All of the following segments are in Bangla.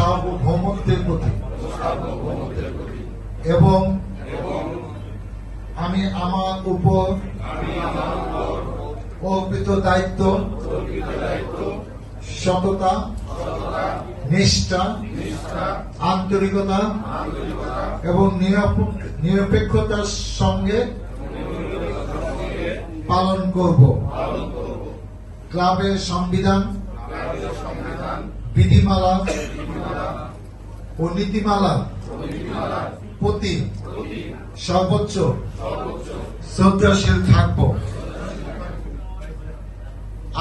সার্বভৌমত্বের প্রতি এবং আমি আমার উপর অর্পিত দায়িত্ব, সততা, নিষ্ঠা, আন্তরিকতা এবং নিরপ- নিরপেক্ষতার সঙ্গে পালন করব। ক্লাবের সংবিধান বিধিমালা ও নীতিমালা প্রতি সর্বোচ্চ শ্রদ্ধাশীল থাকব।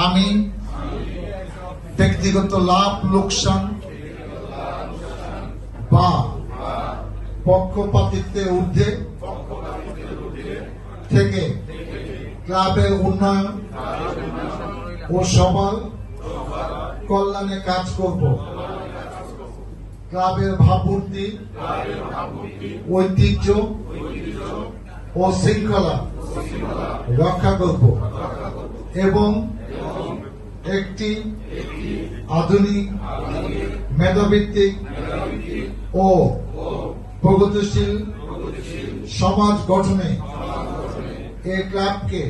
আমি ব্যক্তিগত লাভ, লোকসান বা পক্ষপাতিত্বের ঊর্ধ্বে থেকে ক্লাবের উন্নয়ন ও সবার কল্যাণে কাজ করব। ক্লাবের ভাবমূর্তি, ঐতিহ্য ও শৃঙ্খলা রক্ষা করব এবং একটি আধুনিক, মেধাভিত্তিক ও প্রগতিশীল সমাজ গঠনে এই ক্লাবকে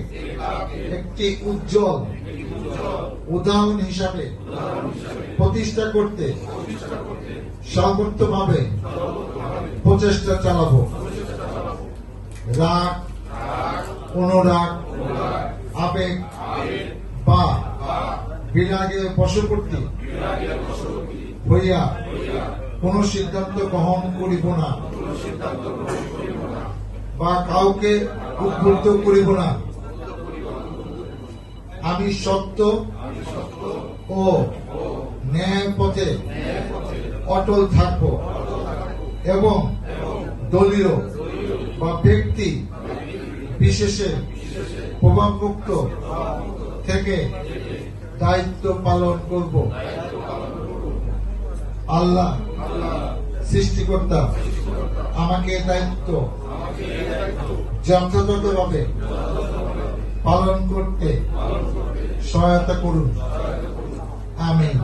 একটি উজ্জ্বল উদাহরণ হিসাবে প্রতিষ্ঠা করতে সর্বোত্তভাবে প্রচেষ্টা চালাবো। রাগ, অনুরাগ, আবেগ বা বিরাগের বশবর্তী হইয়া কোন সিদ্ধান্ত গ্রহণ করিব না। বা কাউকে উদ্বুদ্ধ করিব না। আমি সত্য ও ন্যায় পথে অটল থাকব এবং দলীয় বা ব্যক্তি বিশেষে প্রভাবমুক্ত থেকে দায়িত্ব পালন করব। আল্লাহ সৃষ্টিকর্তা আমাকে দায়িত্ব যথাযথভাবে পালন করতে সহায়তা করুন। আমিন।